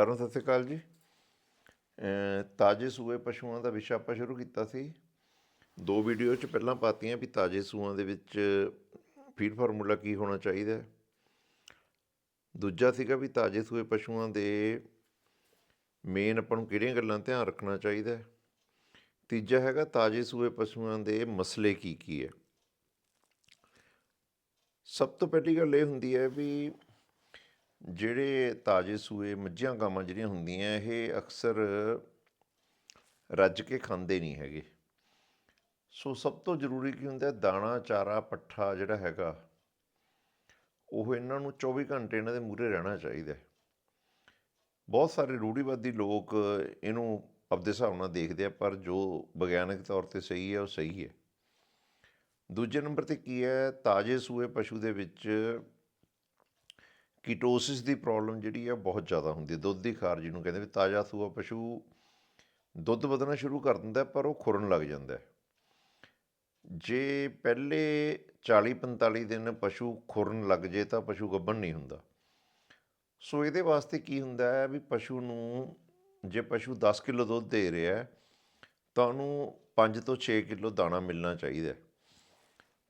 ਸਾਰਿਆਂ ਨੂੰ ਸਤਿ ਸ਼੍ਰੀ ਅਕਾਲ ਜੀ। ਤਾਜ਼ੇ ਸੂਏ ਪਸ਼ੂਆਂ ਦਾ ਵਿਸ਼ਾ ਆਪਾਂ ਸ਼ੁਰੂ ਕੀਤਾ ਸੀ। ਦੋ ਵੀਡੀਓ ਚ ਪਹਿਲਾਂ ਪਾਤੀਆਂ ਵੀ ਤਾਜ਼ੇ ਸੂਆਂ ਦੇ ਵਿੱਚ ਫੀਡ ਫਾਰਮੂਲਾ ਕੀ ਹੋਣਾ ਚਾਹੀਦਾ ਹੈ। ਦੂਜਾ ਸੀਗਾ ਵੀ ਤਾਜ਼ੇ ਸੂਏ ਪਸ਼ੂਆਂ ਦੇ ਮੇਨ ਆਪਾਂ ਨੂੰ ਕਿਹੜੀਆਂ ਗੱਲਾਂ ਧਿਆਨ ਰੱਖਣਾ ਚਾਹੀਦਾ ਹੈ। ਤੀਜਾ ਹੈਗਾ ਤਾਜ਼ੇ ਸੂਏ ਪਸ਼ੂਆਂ ਦੇ ਮਸਲੇ ਕੀ ਕੀ ਹੈ। ਸਭ ਤੋਂ ਪਹਿਲੀ ਗੱਲ ਇਹ ਹੁੰਦੀ ਹੈ ਵੀ ਜਿਹੜੇ ਤਾਜ਼ੇ ਸੂਏ, ਮੱਝਾਂ, ਗਾਵਾਂ ਜਿਹੜੀਆਂ ਹੁੰਦੀਆਂ, ਇਹ ਅਕਸਰ ਰੱਜ ਕੇ ਖਾਂਦੇ ਨਹੀਂ ਹੈਗੇ। ਸੋ ਸਭ ਤੋਂ ਜ਼ਰੂਰੀ ਕੀ ਹੁੰਦਾ, ਦਾਣਾ, ਚਾਰਾ, ਪੱਠਾ ਜਿਹੜਾ ਹੈਗਾ, ਉਹ ਇਹਨਾਂ ਨੂੰ 24 ਘੰਟੇ ਇਹਨਾਂ ਦੇ ਮੂਹਰੇ ਰਹਿਣਾ ਚਾਹੀਦਾ ਬਹੁਤ ਸਾਰੇ ਰੂੜੀਵਾਦੀ ਲੋਕ ਇਹਨੂੰ ਆਪਦੇ ਹਿਸਾਬ ਨਾਲ ਦੇਖਦੇ ਆ, ਪਰ ਜੋ ਵਿਗਿਆਨਕ ਤੌਰ ਤੇ ਸਹੀ ਹੈ, ਉਹ ਸਹੀ ਹੈ। ਦੂਜੇ ਨੰਬਰ ਤੇ ਕੀ ਹੈ, ਤਾਜ਼ੇ ਸੂਏ ਪਸ਼ੂ ਦੇ ਵਿੱਚ ਕੀਟੋਸਿਸ ਦੀ ਪ੍ਰੋਬਲਮ ਜਿਹੜੀ ਆ, ਬਹੁਤ ਜ਼ਿਆਦਾ ਹੁੰਦੀ ਹੈ। ਦੁੱਧ ਦੀ ਖਾਰ ਜਿਹਨੂੰ ਕਹਿੰਦੇ ਵੀ ਤਾਜ਼ਾ ਸੂਆ ਪਸ਼ੂ ਦੁੱਧ ਵਧਣਾ ਸ਼ੁਰੂ ਕਰ ਦਿੰਦਾ, ਪਰ ਉਹ ਖੁਰਨ ਲੱਗ ਜਾਂਦਾ ਹੈ। ਜੇ ਪਹਿਲੇ 40 45 ਦਿਨ ਪਸ਼ੂ ਖੁਰਨ ਲੱਗ ਜੇ ਤਾਂ ਪਸ਼ੂ ਗੱਭਣ ਨਹੀਂ ਹੁੰਦਾ। ਸੋ ਇਹਦੇ ਵਾਸਤੇ ਕੀ ਹੁੰਦਾ ਹੈ ਵੀ ਪਸ਼ੂ ਨੂੰ, ਜੇ ਪਸ਼ੂ 10 ਕਿਲੋ ਦੁੱਧ ਦੇ ਰਿਹਾ ਤਾਂ ਉਹਨੂੰ 5 ਤੋਂ 6 ਕਿਲੋ ਦਾਣਾ ਮਿਲਣਾ ਚਾਹੀਦਾ ਹੈ।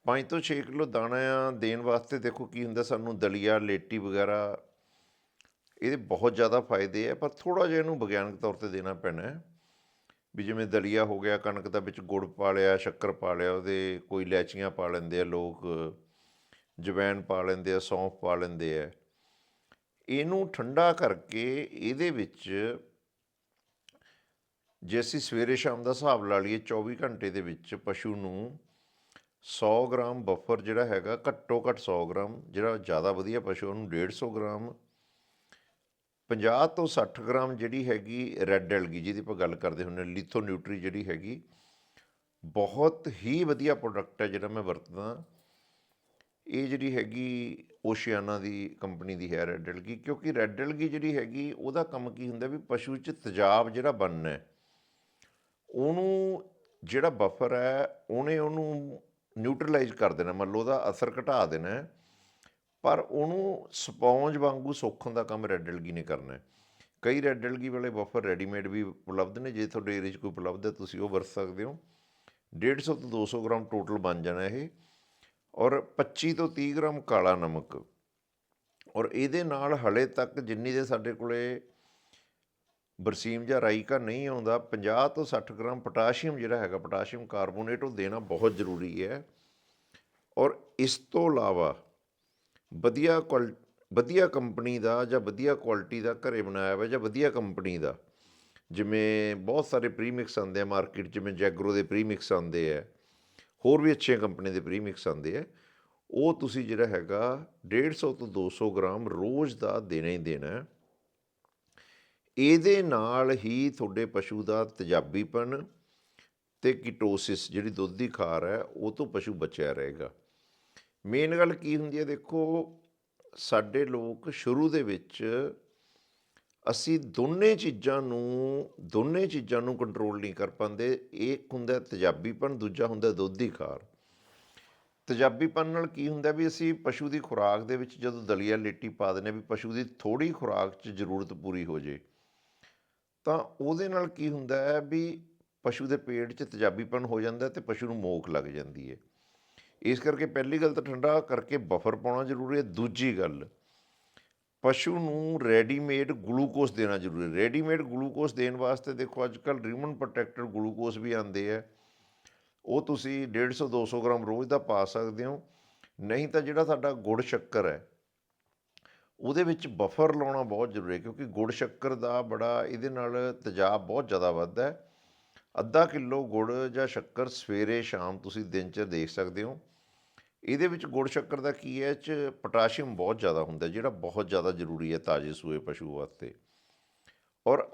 5 ਤੋਂ 6 ਕਿਲੋ ਦਾਣਾ ਦੇਣ ਵਾਸਤੇ ਦੇਖੋ ਕੀ ਹੁੰਦਾ, ਸਾਨੂੰ ਦਲੀਆ, ਲੇਟੀ ਵਗੈਰਾ, ਇਹਦੇ ਬਹੁਤ ਜ਼ਿਆਦਾ ਫਾਇਦੇ ਆ, ਪਰ ਥੋੜਾ ਜਿਹਾ ਇਹਨੂੰ ਵਿਗਿਆਨਕ ਤੌਰ ਤੇ ਦੇਣਾ ਪੈਣਾ ਵੀ ਜਿਵੇਂ ਦਲੀਆ ਹੋ ਗਿਆ, ਕਣਕ ਦਾ ਵਿੱਚ ਗੁੜ ਪਾ ਲਿਆ, ਸ਼ੱਕਰ ਪਾ ਲਿਆ, ਉਹਦੇ ਕੋਈ ਲੈਚੀਆਂ ਪਾ ਲੈਂਦੇ ਆ ਲੋਕ, ਜਵੈਣ ਪਾ ਲੈਂਦੇ ਆ, ਸੌਂਫ ਪਾ ਲੈਂਦੇ ਆ। ਇਹਨੂੰ ਠੰਡਾ ਕਰਕੇ ਇਹਦੇ ਵਿੱਚ ਜੇ ਅਸੀਂ ਸਵੇਰੇ ਸ਼ਾਮ ਦਾ ਹਿਸਾਬ ਲਾ ਲਈਏ 24 ਘੰਟੇ ਦੇ ਵਿੱਚ ਪਸ਼ੂ ਨੂੰ 100 ਗ੍ਰਾਮ ਬਫਰ ਜਿਹੜਾ ਹੈਗਾ ਘੱਟੋ ਘੱਟ 100 ਗ੍ਰਾਮ, ਜਿਹੜਾ ਜ਼ਿਆਦਾ ਵਧੀਆ ਪਸ਼ੂ ਉਹਨੂੰ 150 ਗ੍ਰਾਮ। 50 ਤੋਂ 60 ਗ੍ਰਾਮ ਜਿਹੜੀ ਹੈਗੀ ਰੈੱਡ ਐਲਗੀ, ਜਿਹਦੀ ਆਪਾਂ ਗੱਲ ਕਰਦੇ ਹੁੰਦੇ ਹਾਂ ਲਿਥੋ ਨਿਊਟਰੀ ਜਿਹੜੀ ਹੈਗੀ, ਬਹੁਤ ਹੀ ਵਧੀਆ ਪ੍ਰੋਡਕਟ ਹੈ ਜਿਹੜਾ ਮੈਂ ਵਰਤਦਾ। ਇਹ ਜਿਹੜੀ ਹੈਗੀ ਓਸ਼ੀਆਨਾ ਦੀ ਕੰਪਨੀ ਦੀ ਹੈ ਰੈੱਡ ਐਲਗੀ, ਕਿਉਂਕਿ ਰੈੱਡ ਐਲਗੀ ਜਿਹੜੀ ਹੈਗੀ, ਉਹਦਾ ਕੰਮ ਕੀ ਹੁੰਦਾ ਵੀ ਪਸ਼ੂ 'ਚ ਤੇਜ਼ਾਬ ਜਿਹੜਾ ਬਣਨਾ ਉਹਨੂੰ ਜਿਹੜਾ ਬਫਰ ਹੈ, ਉਹਨੇ ਉਹਨੂੰ ਨਿਊਟਰਲਾਈਜ਼ ਕਰ ਦੇਣਾ, ਮੰਨ ਲਓ ਉਹਦਾ ਅਸਰ ਘਟਾ ਦੇਣਾ, ਪਰ ਉਹਨੂੰ ਸਪੌਂਜ ਵਾਂਗੂ ਸੋਖਣ ਦਾ ਕੰਮ ਰੈੱਡ ਐਲਗੀ ਨੇ ਕਰਨਾ ਹੈ। ਕਈ ਰੈੱਡ ਐਲਗੀ ਵਾਲੇ ਬਫਰ ਰੈਡੀਮੇਡ ਵੀ ਉਪਲਬਧ ਨੇ, ਜੇ ਤੁਹਾਡੇ ਏਰੀਆ 'ਚ ਕੋਈ ਉਪਲਬਧ ਹੈ, ਤੁਸੀਂ ਉਹ ਵਰਤ ਸਕਦੇ ਹੋ। 150 ਤੋਂ 200 ਗ੍ਰਾਮ ਟੋਟਲ ਬਣ ਜਾਣਾ ਇਹ। ਔਰ 25 ਤੋਂ 30 ਗ੍ਰਾਮ ਕਾਲਾ ਨਮਕ। ਔਰ ਇਹਦੇ ਨਾਲ ਹਲੇ ਤੱਕ ਜਿੰਨੀ ਦੇ ਸਾਡੇ ਕੋਲੇ ਬਰਸੀਮ ਜਾਂ ਰਾਈਕਾ ਨਹੀਂ ਆਉਂਦਾ 50 ਤੋਂ 60 ਗ੍ਰਾਮ ਪੋਟਾਸ਼ੀਅਮ ਜਿਹੜਾ ਹੈਗਾ, ਪੋਟਾਸ਼ੀਅਮ ਕਾਰਬੋਨੇਟ ਉਹ ਦੇਣਾ ਬਹੁਤ ਜ਼ਰੂਰੀ ਹੈ। ਔਰ ਇਸ ਤੋਂ ਇਲਾਵਾ ਵਧੀਆ ਕੁਆਲ, ਵਧੀਆ ਕੰਪਨੀ ਦਾ ਜਾਂ ਵਧੀਆ ਕੁਆਲਿਟੀ ਦਾ ਘਰੇ ਬਣਾਇਆ ਹੋਇਆ ਜਾਂ ਵਧੀਆ ਕੰਪਨੀ ਦਾ, ਜਿਵੇਂ ਬਹੁਤ ਸਾਰੇ ਪ੍ਰੀਮਿਕਸ ਆਉਂਦੇ ਆ ਮਾਰਕੀਟ, ਜਿਵੇਂ ਜੈਗਰੋ ਦੇ ਪ੍ਰੀਮਿਕਸ ਆਉਂਦੇ ਆ, ਹੋਰ ਵੀ ਅੱਛੀਆਂ ਕੰਪਨੀ ਦੇ ਪ੍ਰੀਮਿਕਸ ਆਉਂਦੇ ਆ, ਉਹ ਤੁਸੀਂ ਜਿਹੜਾ ਹੈਗਾ 150 ਤੋਂ 200 ਗ੍ਰਾਮ ਰੋਜ਼ ਦਾ ਦੇਣਾ ਹੀ ਦੇਣਾ। ਹੈ ਇਹਦੇ ਨਾਲ ਹੀ ਤੁਹਾਡੇ ਪਸ਼ੂ ਦਾ ਤੇਜ਼ਾਬੀਪਨ ਤੇ ਕੀਟੋਸਿਸ ਜਿਹੜੀ ਦੁੱਧ ਦੀ ਖਾਰ ਹੈ, ਉਹ ਤੋਂ ਪਸ਼ੂ ਬਚਿਆ ਰਹੇਗਾ। ਮੇਨ ਗੱਲ ਕੀ ਹੁੰਦੀ ਹੈ, ਦੇਖੋ, ਸਾਡੇ ਲੋਕ ਸ਼ੁਰੂ ਦੇ ਵਿੱਚ ਅਸੀਂ ਦੋਨੇ ਚੀਜ਼ਾਂ ਨੂੰ, ਦੋਨੇ ਚੀਜ਼ਾਂ ਨੂੰ ਕੰਟਰੋਲ ਨਹੀਂ ਕਰ ਪਾਉਂਦੇ। ਇੱਕ ਹੁੰਦਾ ਤੇਜ਼ਾਬੀਪਨ, ਦੂਜਾ ਹੁੰਦਾ ਦੁੱਧ ਦੀ ਖਾਰ। ਤੇਜ਼ਾਬੀਪਨ ਨਾਲ ਕੀ ਹੁੰਦਾ ਵੀ ਅਸੀਂ ਪਸ਼ੂ ਦੀ ਖੁਰਾਕ ਦੇ ਵਿੱਚ ਜਦੋਂ ਦਲੀਆ, ਲੇਟੀ ਪਾ ਦਿੰਦੇ ਵੀ ਪਸ਼ੂ ਦੀ ਥੋੜੀ ਖੁਰਾਕ 'ਚ ਜ਼ਰੂਰਤ ਪੂਰੀ ਹੋ ਜੇ। ਤਾਂ ਉਹਦੇ ਨਾਲ ਕੀ ਹੁੰਦਾ ਹੈ ਵੀ ਪਸ਼ੂ ਦੇ ਪੇਟ 'ਚ ਤੇਜ਼ਾਬੀਪਨ ਹੋ ਜਾਂਦਾ ਤੇ ਪਸ਼ੂ ਨੂੰ ਮੋਖ ਲੱਗ ਜਾਂਦੀ ਹੈ। ਇਸ ਕਰਕੇ ਪਹਿਲੀ ਗੱਲ ਤਾਂ ਠੰਡਾ ਕਰਕੇ ਬਫਰ ਪਾਉਣਾ ਜ਼ਰੂਰੀ ਹੈ। ਦੂਜੀ ਗੱਲ, ਪਸ਼ੂ ਨੂੰ ਰੈਡੀਮੇਡ ਗਲੂਕੋਜ਼ ਦੇਣਾ ਜ਼ਰੂਰੀ ਹੈ। ਰੈਡੀਮੇਡ ਗਲੂਕੋਜ਼ ਦੇਣ ਵਾਸਤੇ ਦੇਖੋ ਅੱਜ ਕੱਲ ਰੀਮਨ ਪ੍ਰੋਟੈਕਟਡ ਗਲੂਕੋਜ਼ ਵੀ ਆਉਂਦੇ ਆ ਉਹ ਤੁਸੀਂ 150 200 ਗ੍ਰਾਮ ਰੋਜ਼ ਦਾ ਪਾ ਸਕਦੇ ਹੋ। ਨਹੀਂ ਤਾਂ ਜਿਹੜਾ ਸਾਡਾ ਗੁੜ ਸ਼ੱਕਰ ਹੈ ਉਹਦੇ ਵਿੱਚ ਬਫਰ ਲਾਉਣਾ ਬਹੁਤ ਜ਼ਰੂਰੀ ਹੈ ਕਿਉਂਕਿ ਗੁੜ ਸ਼ੱਕਰ ਦਾ ਬੜਾ ਇਹਦੇ ਨਾਲ ਤੇਜ਼ਾਬ ਬਹੁਤ ਜ਼ਿਆਦਾ ਵੱਧਦਾ ਹੈ। ਅੱਧਾ ਕਿਲੋ ਗੁੜ ਜਾਂ ਸ਼ੱਕਰ ਸਵੇਰੇ ਸ਼ਾਮ ਤੁਸੀਂ ਦਿਨ 'ਚ ਦੇਖ ਸਕਦੇ ਹੋ। ਇਹਦੇ ਵਿੱਚ ਗੁੜ ਸ਼ੱਕਰ ਦਾ ਕੀ ਹੈ 'ਚ ਪੋਟਾਸ਼ੀਅਮ ਬਹੁਤ ਜ਼ਿਆਦਾ ਹੁੰਦਾ ਜਿਹੜਾ ਬਹੁਤ ਜ਼ਿਆਦਾ ਜ਼ਰੂਰੀ ਹੈ ਤਾਜ਼ੇ ਸੂਏ ਪਸ਼ੂ ਵਾਸਤੇ। ਔਰ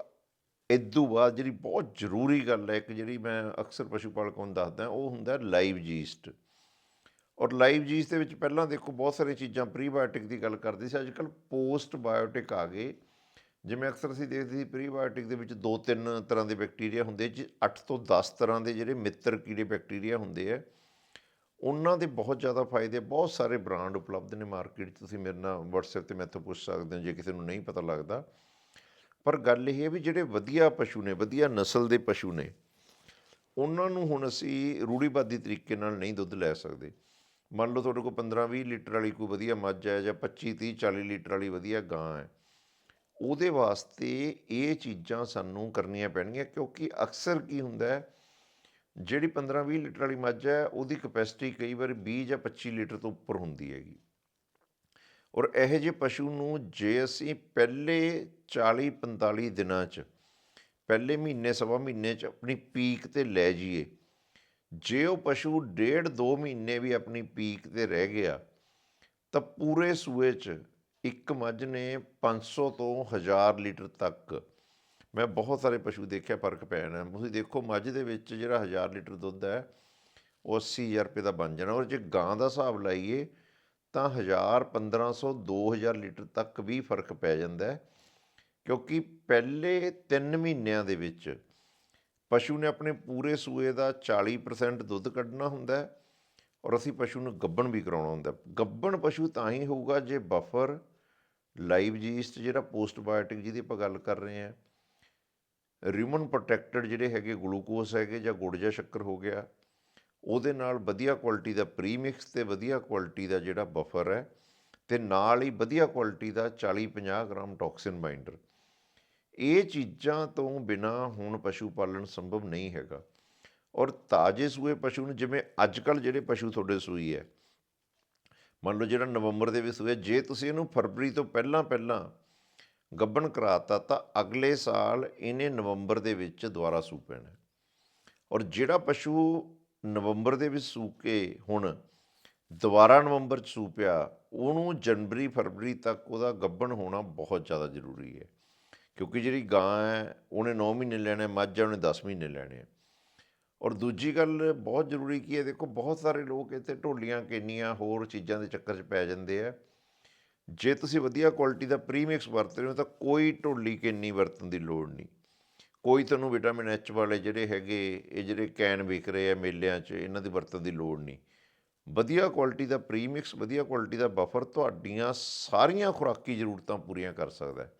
ਇਦੋਂ ਬਾਅਦ ਜਿਹੜੀ ਬਹੁਤ ਜ਼ਰੂਰੀ ਗੱਲ ਹੈ, ਇੱਕ ਜਿਹੜੀ ਮੈਂ ਅਕਸਰ ਪਸ਼ੂ ਪਾਲਕਾਂ ਨੂੰ ਦੱਸਦਾ, ਉਹ ਹੁੰਦਾ ਲਾਈਵ ਜੀਸਟ ਔਰ ਲਾਈਵ ਜੀਸਟ ਦੇ ਵਿੱਚ ਪਹਿਲਾਂ ਦੇਖੋ ਬਹੁਤ ਸਾਰੀਆਂ ਚੀਜ਼ਾਂ ਪ੍ਰੀਬਾਇਓਟਿਕ ਦੀ ਗੱਲ ਕਰਦੇ ਸੀ। ਅੱਜ ਕੱਲ ਪੋਸਟ ਬਾਇਓਟਿਕ ਆ ਗਏ। ਜਿਵੇਂ ਅਕਸਰ ਅਸੀਂ ਦੇਖਦੇ ਸੀ ਪ੍ਰੀਬਾਇਓਟਿਕ ਦੇ ਵਿੱਚ ਦੋ ਤਿੰਨ ਤਰ੍ਹਾਂ ਦੇ ਬੈਕਟੀਰੀਆ ਹੁੰਦੇ ਜੀ 8 ਤੋਂ 10 ਤਰ੍ਹਾਂ ਦੇ ਜਿਹੜੇ ਮਿੱਤਰ ਕੀੜੇ ਬੈਕਟੀਰੀਆ ਹੁੰਦੇ ਆ, ਉਹਨਾਂ ਦੇ ਬਹੁਤ ਜ਼ਿਆਦਾ ਫਾਇਦੇ ਬਹੁਤ ਸਾਰੇ ਬ੍ਰਾਂਡ ਉਪਲਬਧ ਨੇ ਮਾਰਕੀਟ 'ਚ। ਤੁਸੀਂ ਮੇਰੇ ਨਾਲ WhatsApp ਤੇ ਮੈਥੋਂ ਪੁੱਛ ਸਕਦੇ ਹੋ, ਜੇ ਕਿਸੇ ਨੂੰ ਨਹੀਂ ਪਤਾ ਲੱਗਦਾ। ਪਰ ਗੱਲ ਇਹ ਹੈ ਵੀ ਜਿਹੜੇ ਵਧੀਆ ਪਸ਼ੂ ਨੇ, ਵਧੀਆ ਨਸਲ ਦੇ ਪਸ਼ੂ ਨੇ, ਉਹਨਾਂ ਨੂੰ ਹੁਣ ਅਸੀਂ ਰੂੜੀਵਾਦੀ ਤਰੀਕੇ ਨਾਲ ਨਹੀਂ ਦੁੱਧ ਲੈ ਸਕਦੇ। ਮੰਨ ਲਓ ਤੁਹਾਡੇ ਕੋਲ 15-20 ਲੀਟਰ ਵਾਲੀ ਕੋਈ ਵਧੀਆ ਮੱਝ ਹੈ ਜਾਂ 25-30 40 ਲੀਟਰ ਵਾਲੀ ਵਧੀਆ ਗਾਂ ਹੈ, ਉਹਦੇ ਵਾਸਤੇ ਇਹ ਚੀਜ਼ਾਂ ਸਾਨੂੰ ਕਰਨੀਆਂ ਪੈਣਗੀਆਂ ਕਿਉਂਕਿ ਅਕਸਰ ਕੀ ਹੁੰਦਾ ਹੈ, ਜਿਹੜੀ 15-20 ਲੀਟਰ ਵਾਲੀ ਮੱਝ ਹੈ, ਉਹਦੀ ਕਪੈਸਿਟੀ ਕਈ ਵਾਰ 20 ਜਾਂ 25 ਲੀਟਰ ਤੋਂ ਉੱਪਰ ਹੁੰਦੀ ਹੈਗੀ। ਔਰ ਇਹੋ ਜਿਹੇ ਪਸ਼ੂ ਨੂੰ ਜੇ ਅਸੀਂ ਪਹਿਲੇ 40-45 ਦਿਨਾਂ 'ਚ, ਪਹਿਲੇ ਮਹੀਨੇ ਸਵਾ ਮਹੀਨੇ 'ਚ ਆਪਣੀ ਪੀਕ ਤੇ ਲੈ ਜਾਈਏ ਜੇ ਉਹ ਪਸ਼ੂ ਡੇਢ ਦੋ ਮਹੀਨੇ ਵੀ ਆਪਣੀ ਪੀਕ ਤੇ ਰਹਿ ਗਿਆ, ਤਾਂ ਪੂਰੇ ਸੂਏ 'ਚ ਇੱਕ ਮੱਝ ਨੇ 500 ਤੋਂ 1000 ਲੀਟਰ ਤੱਕ। ਮੈਂ ਬਹੁਤ ਸਾਰੇ ਪਸ਼ੂ ਦੇਖਿਆ, ਫ਼ਰਕ ਪੈਣਾ। ਤੁਸੀਂ ਦੇਖੋ, ਮੱਝ ਦੇ ਵਿੱਚ ਜਿਹੜਾ 1000 ਲੀਟਰ ਦੁੱਧ ਹੈ, ਉਹ 80000 ਰੁਪਏ ਦਾ ਬਣ ਜਾਣਾ। ਔਰ ਜੇ ਗਾਂ ਦਾ ਹਿਸਾਬ ਲਾਈਏ, ਤਾਂ 1000 1500 2000 ਲੀਟਰ ਤੱਕ ਵੀ ਫ਼ਰਕ ਪੈ ਜਾਂਦਾ ਕਿਉਂਕਿ ਪਹਿਲੇ 3 ਮਹੀਨਿਆਂ ਦੇ ਵਿੱਚ ਪਸ਼ੂ ਨੇ ਆਪਣੇ ਪੂਰੇ ਸੂਏ ਦਾ 40% ਦੁੱਧ ਕੱਢਣਾ ਹੁੰਦਾ ਹੈ ਔਰ ਅਸੀਂ ਪਸ਼ੂ ਨੂੰ ਗੱਬਣ ਵੀ ਕਰਾਉਣਾ ਹੁੰਦਾ ਗੱਬਣ ਪਸ਼ੂ ਤਾਂ ਹੀ ਹੋਊਗਾ ਜੇ ਬਫਰ ਲਾਈਵ ਜੀਸਟ ਜਿਹੜਾ ਪੋਸਟਬਾਇਓਟਿਕ ਜਿਹਦੀ ਆਪਾਂ ਗੱਲ ਕਰ ਰਹੇ ਹਾਂ ਰਿਊਮਨ ਪ੍ਰੋਟੈਕਟਡ ਜਿਹੜੇ ਹੈਗੇ ਗਲੂਕੋਸ ਹੈਗੇ ਜਾਂ ਗੁੜ ਜਾਂ ਸ਼ੱਕਰ ਹੋ ਗਿਆ, ਉਹਦੇ ਨਾਲ ਵਧੀਆ ਕੁਆਲਿਟੀ ਦਾ ਪ੍ਰੀਮਿਕਸ ਤੇ ਵਧੀਆ ਕੁਆਲਿਟੀ ਦਾ ਜਿਹੜਾ ਬਫਰ ਹੈ ਤੇ ਨਾਲ ਹੀ ਵਧੀਆ ਕੁਆਲਿਟੀ ਦਾ 40-50 ਗ੍ਰਾਮ ਟੌਕਸਿਨ ਬਾਈਂਡਰ ਇਹ ਚੀਜ਼ਾਂ ਤੋਂ ਬਿਨਾ ਹੁਣ ਪਸ਼ੂ ਪਾਲਣ ਸੰਭਵ ਨਹੀਂ ਹੈਗਾ। ਔਰ ਤਾਜੇ ਸੂਏ ਪਸ਼ੂ ਨੂੰ ਜਿਵੇਂ ਅੱਜ ਕੱਲ ਜਿਹੜੇ ਪਸ਼ੂ ਤੁਹਾਡੇ ਸੂਈ ਹੈ, ਮੰਨ ਲਓ ਜਿਹੜਾ ਨਵੰਬਰ ਦੇ ਵਿੱਚ ਸੂਏ, ਜੇ ਤੁਸੀਂ ਇਹਨੂੰ ਫਰਵਰੀ ਤੋਂ ਪਹਿਲਾਂ ਪਹਿਲਾਂ ਗੱਭਣ ਕਰਾਤਾ, ਤਾਂ ਅਗਲੇ ਸਾਲ ਇਹਨੇ ਨਵੰਬਰ ਦੇ ਵਿੱਚ ਦੁਬਾਰਾ ਸੂ ਪੈਣਾ। ਔਰ ਜਿਹੜਾ ਪਸ਼ੂ ਨਵੰਬਰ ਦੇ ਵਿੱਚ ਸੂ ਕੇ ਹੁਣ ਦੁਬਾਰਾ ਨਵੰਬਰ ਚ ਸੂ ਪਿਆ, ਉਹਨੂੰ ਜਨਵਰੀ ਫਰਵਰੀ ਤੱਕ ਉਹਦਾ ਗੱਬਣ ਹੋਣਾ ਬਹੁਤ ਜ਼ਿਆਦਾ ਜ਼ਰੂਰੀ ਹੈ। ਕਿਉਂਕਿ ਜਿਹੜੀ ਗਾਂ ਹੈ, ਉਹਨੇ 9 ਮਹੀਨੇ ਲੈਣੇ, ਮੱਝ ਹੈ, ਉਹਨੇ 10 ਮਹੀਨੇ ਲੈਣੇ। ਆ ਔਰ ਦੂਜੀ ਗੱਲ ਬਹੁਤ ਜ਼ਰੂਰੀ ਕੀ ਹੈ, ਦੇਖੋ ਬਹੁਤ ਸਾਰੇ ਲੋਕ ਇੱਥੇ ਢੋਲੀਆਂ, ਕੇਨੀਆਂ, ਹੋਰ ਚੀਜ਼ਾਂ ਦੇ ਚੱਕਰ 'ਚ ਪੈ ਜਾਂਦੇ ਆ। ਜੇ ਤੁਸੀਂ ਵਧੀਆ ਕੁਆਲਿਟੀ ਦਾ ਪ੍ਰੀਮਿਕਸ ਵਰਤ ਰਹੇ ਹੋ, ਤਾਂ ਕੋਈ ਢੋਲੀ, ਕੇਨੀ ਵਰਤਣ ਦੀ ਲੋੜ ਨਹੀਂ। ਕੋਈ ਤੁਹਾਨੂੰ ਵਿਟਾਮਿਨ ਐਚ ਵਾਲੇ ਜਿਹੜੇ ਹੈਗੇ, ਇਹ ਜਿਹੜੇ ਕੈਨ ਵਿਕ ਰਹੇ ਆ ਮੇਲਿਆਂ 'ਚ, ਇਹਨਾਂ ਦੀ ਵਰਤਣ ਦੀ ਲੋੜ ਨਹੀਂ। ਵਧੀਆ ਕੁਆਲਿਟੀ ਦਾ ਪ੍ਰੀਮਿਕਸ, ਵਧੀਆ ਕੁਆਲਿਟੀ ਦਾ ਬਫਰ ਤੁਹਾਡੀਆਂ ਸਾਰੀਆਂ ਖੁਰਾਕੀ ਜ਼ਰੂਰਤਾਂ ਪੂਰੀਆਂ ਕਰ ਸਕਦਾ ਹੈ।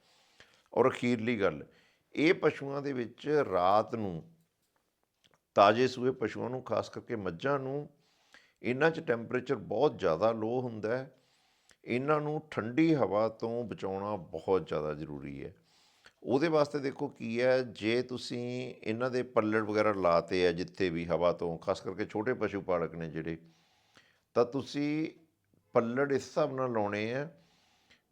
ਔਰ ਅਖੀਰਲੀ ਗੱਲ, ਇਹ ਪਸ਼ੂਆਂ ਦੇ ਵਿੱਚ ਰਾਤ ਨੂੰ ਤਾਜੇ ਸੂਏ ਪਸ਼ੂਆਂ ਨੂੰ, ਖਾਸ ਕਰਕੇ ਮੱਝਾਂ ਨੂੰ, ਇਹਨਾਂ 'ਚ ਟੈਂਪਰੇਚਰ ਬਹੁਤ ਜ਼ਿਆਦਾ ਲੋ ਹੁੰਦਾ ਹੈ। ਇਹਨਾਂ ਨੂੰ ਠੰਡੀ ਹਵਾ ਤੋਂ ਬਚਾਉਣਾ ਬਹੁਤ ਜ਼ਿਆਦਾ ਜ਼ਰੂਰੀ ਹੈ। ਉਹਦੇ ਵਾਸਤੇ ਦੇਖੋ ਕੀ ਹੈ, ਜੇ ਤੁਸੀਂ ਇਹਨਾਂ ਦੇ ਪੱਲੜ ਵਗੈਰਾ ਲਾਤੇ ਆ ਜਿੱਥੇ ਵੀ ਹਵਾ ਤੋਂ, ਖਾਸ ਕਰਕੇ ਛੋਟੇ ਪਸ਼ੂ ਪਾਲਕ ਨੇ ਜਿਹੜੇ, ਤਾਂ ਤੁਸੀਂ ਪੱਲੜ ਇਸ ਹਿਸਾਬ ਨਾਲ ਲਾਉਣੇ ਆ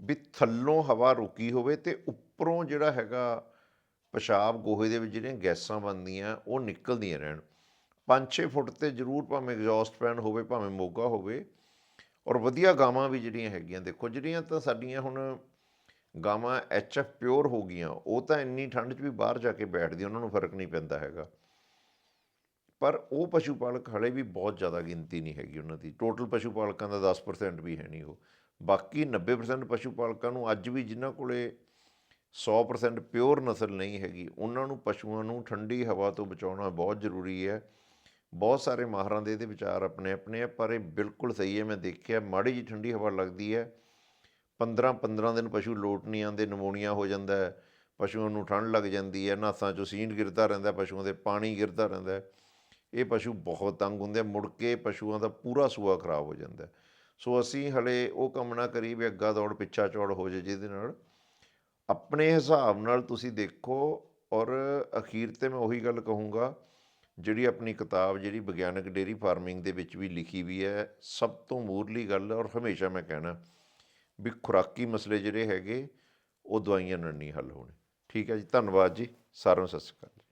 ਵੀ ਥੱਲੋਂ ਹਵਾ ਰੁਕੀ ਹੋਵੇ ਤੇ ਉੱਪਰੋਂ ਜਿਹੜਾ ਹੈਗਾ ਪਿਸ਼ਾਬ ਗੋਹੇ ਦੇ ਵਿੱਚ ਜਿਹੜੀਆਂ ਗੈਸਾਂ ਬਣਦੀਆਂ, ਉਹ ਨਿਕਲਦੀਆਂ ਰਹਿਣ। 5-6 ਫੁੱਟ ਤੇ ਜ਼ਰੂਰ ਭਾਵੇਂ ਐਗਜ਼ੌਸਟ ਫੈਨ ਹੋਵੇ, ਭਾਵੇਂ ਮੋਗਾ ਹੋਵੇ। ਔਰ ਵਧੀਆ ਗਾਵਾਂ ਵੀ ਜਿਹੜੀਆਂ ਹੈਗੀਆਂ, ਦੇਖੋ ਜਿਹੜੀਆਂ ਤਾਂ ਸਾਡੀਆਂ ਹੁਣ ਗਾਵਾਂ ਐਚਐਫ ਪਿਓਰ ਹੋ ਗਈਆਂ, ਉਹ ਤਾਂ ਇੰਨੀ ਠੰਡ 'ਚ ਵੀ ਬਾਹਰ ਜਾ ਕੇ ਬੈਠਦੀ, ਉਹਨਾਂ ਨੂੰ ਫ਼ਰਕ ਨਹੀਂ ਪੈਂਦਾ ਹੈਗਾ। ਪਰ ਉਹ ਪਸ਼ੂ ਪਾਲਕ ਹਲੇ ਵੀ ਬਹੁਤ ਜ਼ਿਆਦਾ ਗਿਣਤੀ ਨਹੀਂ ਹੈਗੀ ਉਹਨਾਂ ਦੀ। ਟੋਟਲ ਪਸ਼ੂ ਪਾਲਕਾਂ ਦਾ 10% ਵੀ ਹੈ ਨਹੀਂ ਉਹ। ਬਾਕੀ 90% ਪਸ਼ੂ ਪਾਲਕਾਂ ਨੂੰ ਅੱਜ ਵੀ ਜਿਨ੍ਹਾਂ ਕੋਲੇ 100% ਪਿਓਰ ਨਸਲ ਨਹੀਂ ਹੈਗੀ। ਉਹਨਾਂ ਨੂੰ ਪਸ਼ੂਆਂ ਨੂੰ ਠੰਡੀ ਹਵਾ ਤੋਂ ਬਚਾਉਣਾ ਬਹੁਤ ਜ਼ਰੂਰੀ ਹੈ। ਬਹੁਤ ਸਾਰੇ ਮਾਹਰਾਂ ਦੇ ਇਹਦੇ ਵਿਚਾਰ ਆਪਣੇ ਆਪਣੇ ਆ, ਪਰ ਇਹ ਬਿਲਕੁਲ ਸਹੀ ਹੈ। ਮੈਂ ਦੇਖਿਆ, ਮਾੜੀ ਜੀ ਠੰਡੀ ਹਵਾ ਲੱਗਦੀ ਹੈ। 15 15 ਦਿਨ ਪਸ਼ੂ ਲੋਟ ਨਹੀਂ ਆਉਂਦੇ ਨਮੋਨੀਆ ਹੋ ਜਾਂਦਾ ਹੈ। ਪਸ਼ੂਆਂ ਨੂੰ ਠੰਡ ਲੱਗ ਜਾਂਦੀ ਹੈ। ਨਾਸਾਂ ਚੋਂ ਸੀਨ ਗਿਰਦਾ ਰਹਿੰਦਾ, ਪਸ਼ੂਆਂ ਦੇ ਪਾਣੀ ਗਿਰਦਾ ਰਹਿੰਦਾ ਇਹ ਪਸ਼ੂ ਬਹੁਤ ਤੰਗ ਹੁੰਦੇ ਮੁੜ ਕੇ ਪਸ਼ੂਆਂ ਦਾ ਪੂਰਾ ਸੂਆ ਖਰਾਬ ਹੋ ਜਾਂਦਾ ਸੋ ਅਸੀਂ ਹਲੇ ਉਹ ਕੰਮ ਨਾ ਕਰੀ ਵੀ ਅੱਗਾ ਦੌੜ, ਪਿੱਛਾ ਚੌੜ ਹੋ ਜੇ ਜਿਹਦੇ ਨਾਲ ਆਪਣੇ ਹਿਸਾਬ ਨਾਲ ਤੁਸੀਂ ਦੇਖੋ ਔਰ ਅਖੀਰ ਤੇ ਮੈਂ ਉਹੀ ਗੱਲ ਕਹੂੰਗਾ, ਜਿਹੜੀ ਆਪਣੀ ਕਿਤਾਬ, ਜਿਹੜੀ ਵਿਗਿਆਨਕ ਡੇਰੀ ਫਾਰਮਿੰਗ ਦੇ ਵਿੱਚ ਵੀ ਲਿਖੀ ਵੀ ਹੈ, ਸਭ ਤੋਂ ਮੂਰਲੀ ਗੱਲ ਔਰ ਹਮੇਸ਼ਾ ਮੈਂ ਕਹਿਣਾ ਵੀ ਖੁਰਾਕੀ ਮਸਲੇ ਜਿਹੜੇ ਹੈਗੇ, ਉਹ ਦਵਾਈਆਂ ਨਾਲ ਨਹੀਂ ਹੱਲ ਹੋਣੇ। ਠੀਕ ਹੈ ਜੀ, ਧੰਨਵਾਦ ਜੀ, ਸਾਰਿਆਂ ਨੂੰ ਸਤਿ ਸ਼੍ਰੀ ਅਕਾਲ।